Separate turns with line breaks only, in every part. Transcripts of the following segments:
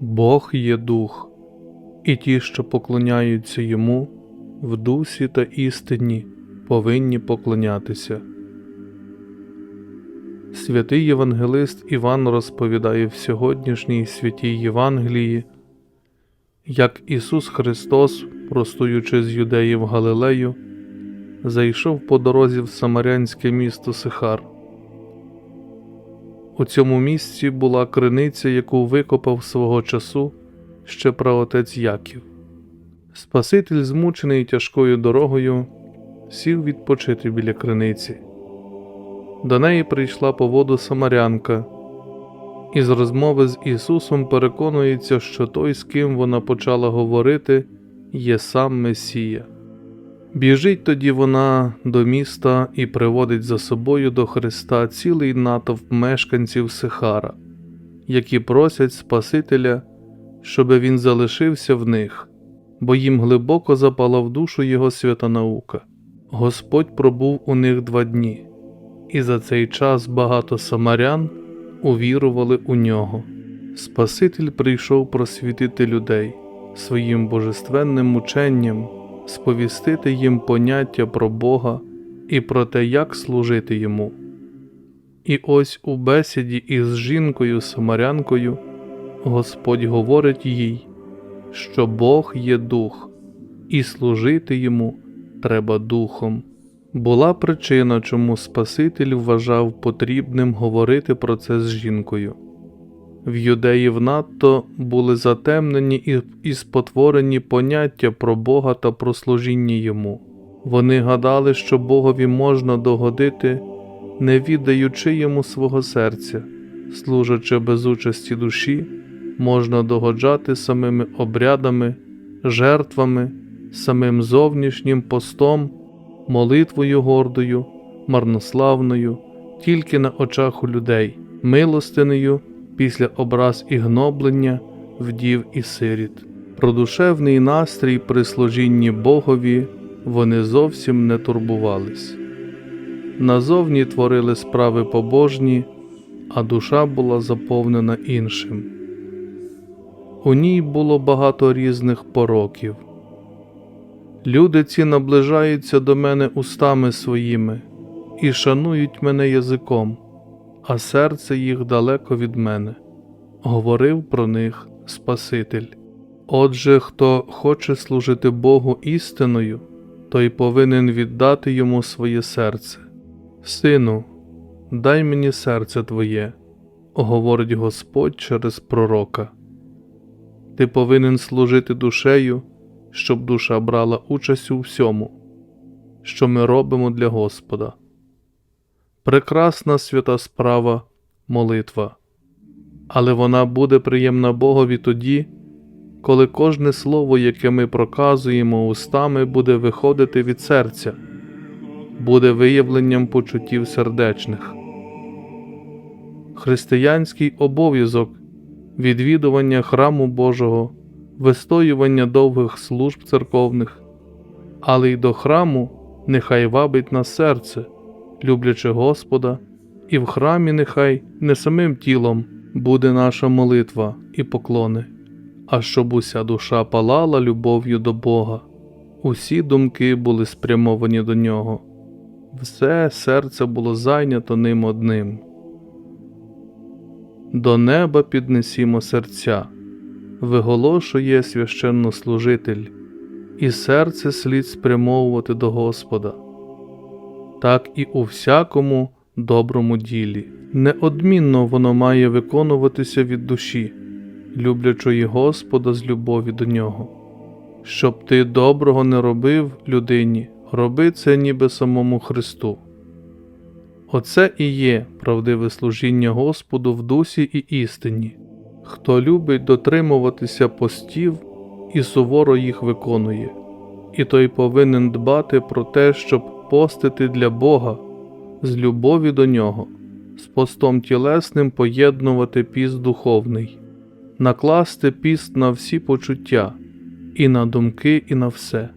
Бог є дух, і ті, що поклоняються йому, в дусі та істині повинні поклонятися. Святий Євангелист Іван розповідає в сьогоднішній святій Євангелії, як Ісус Христос, простуючи з юдеї в Галилею, зайшов по дорозі в самарянське місто Сихар. У цьому місці була криниця, яку викопав свого часу ще праотець Яків. Спаситель, змучений тяжкою дорогою, сів відпочити біля криниці. До неї прийшла по воду самарянка, і з розмови з Ісусом переконується, що той, з ким вона почала говорити, є сам Месія. Біжить тоді вона до міста і приводить за собою до Христа цілий натовп мешканців Сихара, які просять Спасителя, щоби він залишився в них, бо їм глибоко запала в душу його свята наука. Господь пробув у них два дні, і за цей час багато самарян увірували у нього. Спаситель прийшов просвітити людей своїм божественним ученням сповістити їм поняття про Бога і про те, як служити йому. І ось у бесіді із жінкою Самарянкою Господь говорить їй, що Бог є дух, і служити йому треба духом. Була причина, чому Спаситель вважав потрібним говорити про це з жінкою. В юдеїв надто були затемнені і, спотворені поняття про Бога та про служіння йому. Вони гадали, що Богові можна догодити, не віддаючи йому свого серця, служачи без участі душі, можна догоджати самими обрядами, жертвами, самим зовнішнім постом, молитвою гордою, марнославною, тільки на очах у людей, милостинею після образ і гноблення вдів і сиріт. Про душевний настрій при служінні Богові вони зовсім не турбувались. Назовні творили справи побожні, а душа була заповнена іншим. У ній було багато різних пороків. Люди ці наближаються до мене устами своїми і шанують мене язиком а серце їх далеко від мене, говорив про них Спаситель. Отже, хто хоче служити Богу істиною, той повинен віддати йому своє серце. Сину, дай мені серце Твоє, говорить Господь через пророка. Ти повинен служити душею, щоб душа брала участь у всьому, що ми робимо для Господа прекрасна свята справа молитва, але вона буде приємна Богові тоді, коли кожне слово, яке ми проказуємо устами, буде виходити від серця, буде виявленням почуттів сердечних. Християнський обов'язок відвідування храму Божого, вистоювання довгих служб церковних, але й до храму нехай вабить нас серце люблячи Господа, і в храмі нехай не самим тілом буде наша молитва і поклони, а щоб уся душа палала любов'ю до Бога, усі думки були спрямовані до нього, все серце було зайнято ним одним. До неба піднесімо серця, виголошує священнослужитель, і серце слід спрямовувати до Господа так і у всякому доброму ділі. Неодмінно воно має виконуватися від душі, люблячої Господа з любові до нього. Щоб ти доброго не робив людині, роби це ніби самому Христу. Оце і є правдиве служіння Господу в дусі і істині. Хто любить дотримуватися постів і суворо їх виконує, і той повинен дбати про те, щоб постити для Бога з любові до Нього, з постом тілесним поєднувати піст духовний, накласти піст на всі почуття, і на думки, і на все.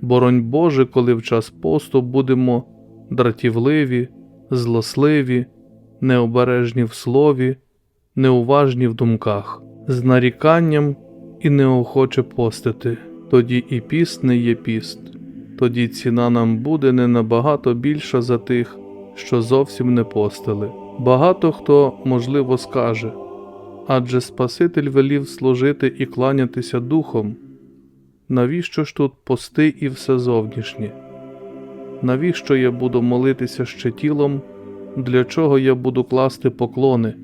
Боронь Боже, коли в час посту будемо дратівливі, злосливі, необережні в слові, неуважні в думках. з наріканням і неохоче постити. Тоді і піст не є піст, тоді ціна нам буде не набагато більша за тих, що зовсім не постили. Багато хто, можливо, скаже адже Спаситель велів служити і кланятися духом. Навіщо ж тут пости і все зовнішнє? Навіщо я буду молитися ще тілом, для чого я буду класти поклони,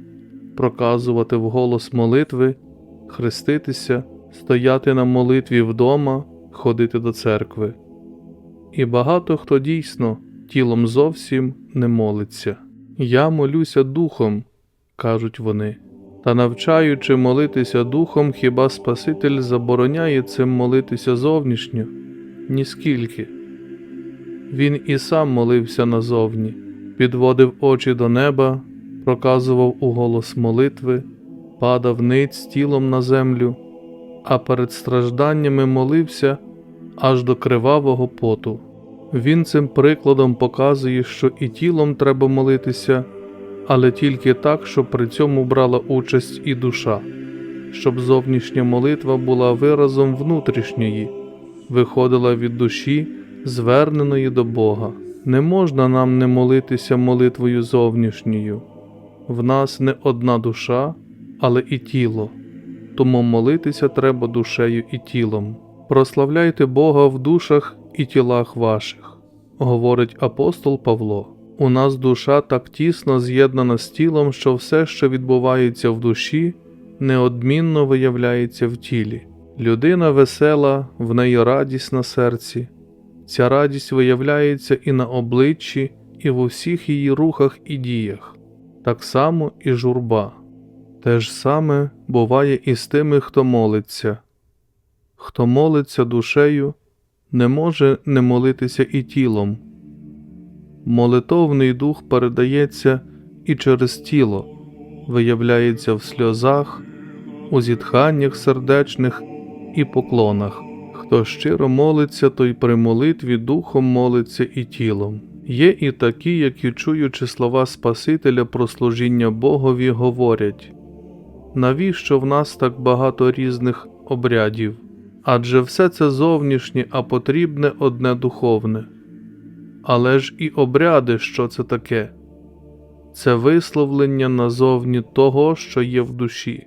проказувати вголос молитви, хреститися, стояти на молитві вдома, ходити до церкви? І багато хто дійсно тілом зовсім не молиться. Я молюся духом, кажуть вони. Та навчаючи молитися духом, хіба Спаситель забороняє цим молитися зовнішньо? Ніскільки. Він і сам молився назовні, підводив очі до неба, проказував у голос молитви, падав ниць тілом на землю, а перед стражданнями молився аж до кривавого поту. Він цим прикладом показує, що і тілом треба молитися але тільки так, щоб при цьому брала участь і душа, щоб зовнішня молитва була виразом внутрішньої, виходила від душі, зверненої до Бога. Не можна нам не молитися молитвою зовнішньою. В нас не одна душа, але і тіло, тому молитися треба душею і тілом. Прославляйте Бога в душах і тілах ваших, говорить апостол Павло. У нас душа так тісно з'єднана з тілом, що все, що відбувається в душі, неодмінно виявляється в тілі. Людина весела, в неї радість на серці, ця радість виявляється і на обличчі, і в усіх її рухах і діях, так само і журба. Те ж саме буває і з тими, хто молиться. Хто молиться душею, не може не молитися і тілом. Молитовний дух передається і через тіло, виявляється в сльозах, у зітханнях сердечних і поклонах. Хто щиро молиться, той при молитві духом молиться і тілом. Є і такі, які, чуючи слова Спасителя про служіння Богові, говорять навіщо в нас так багато різних обрядів? Адже все це зовнішнє, а потрібне одне духовне. Але ж і обряди, що це таке? Це висловлення назовні того, що є в душі.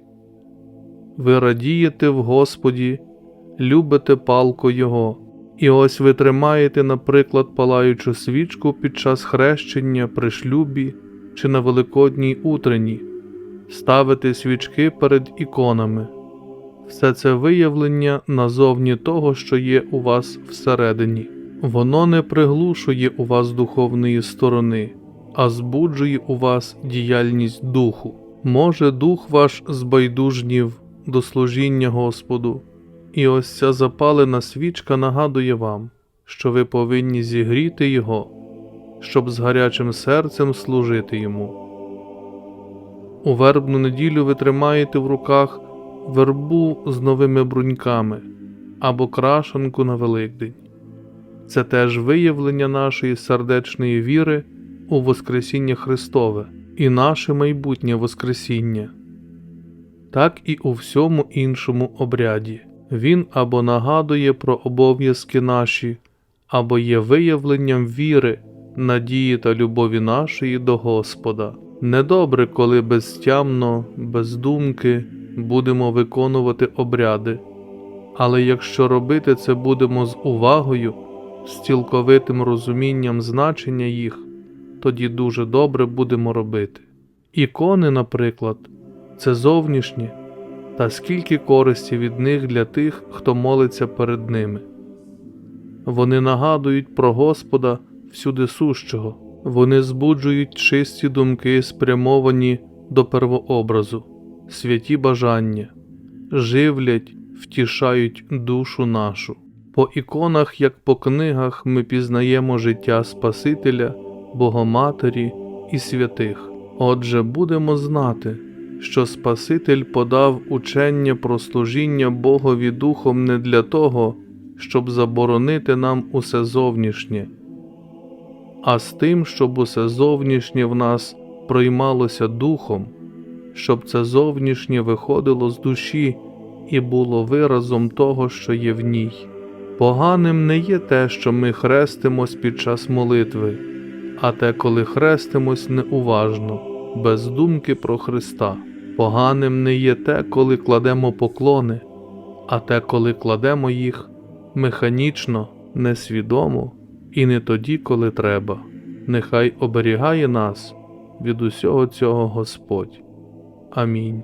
Ви радієте в Господі, любите палко Його, і ось ви тримаєте, наприклад, палаючу свічку під час хрещення при шлюбі чи на Великодній утренні, ставите свічки перед іконами. Все це виявлення назовні того, що є у вас всередині. Воно не приглушує у вас духовної сторони, а збуджує у вас діяльність духу. Може, дух ваш збайдужнів до служіння Господу, і ось ця запалена свічка нагадує вам, що ви повинні зігріти Його, щоб з гарячим серцем служити Йому. У вербну неділю ви тримаєте в руках вербу з новими бруньками або крашанку на Великдень це теж виявлення нашої сердечної віри у Воскресіння Христове і наше майбутнє Воскресіння, так і у всьому іншому обряді. Він або нагадує про обов'язки наші, або є виявленням віри, надії та любові нашої до Господа. Недобре, коли безтямно, без думки будемо виконувати обряди, але якщо робити це будемо з увагою з цілковитим розумінням значення їх, тоді дуже добре будемо робити. Ікони, наприклад, це зовнішнє, та скільки користі від них для тих, хто молиться перед ними. Вони нагадують про Господа всюди сущого, вони збуджують чисті думки, спрямовані до первообразу, святі бажання, живлять, втішають душу нашу. По іконах, як по книгах, ми пізнаємо життя Спасителя, Богоматері і святих. Отже, будемо знати, що Спаситель подав учення про служіння Богові Духом не для того, щоб заборонити нам усе зовнішнє, а з тим, щоб усе зовнішнє в нас приймалося Духом, щоб це зовнішнє виходило з душі і було виразом того, що є в ній. Поганим не є те, що ми хрестимось під час молитви, а те, коли хрестимось неуважно, без думки про Христа. Поганим не є те, коли кладемо поклони, а те, коли кладемо їх механічно, несвідомо і не тоді, коли треба. Нехай оберігає нас від усього цього Господь. Амінь.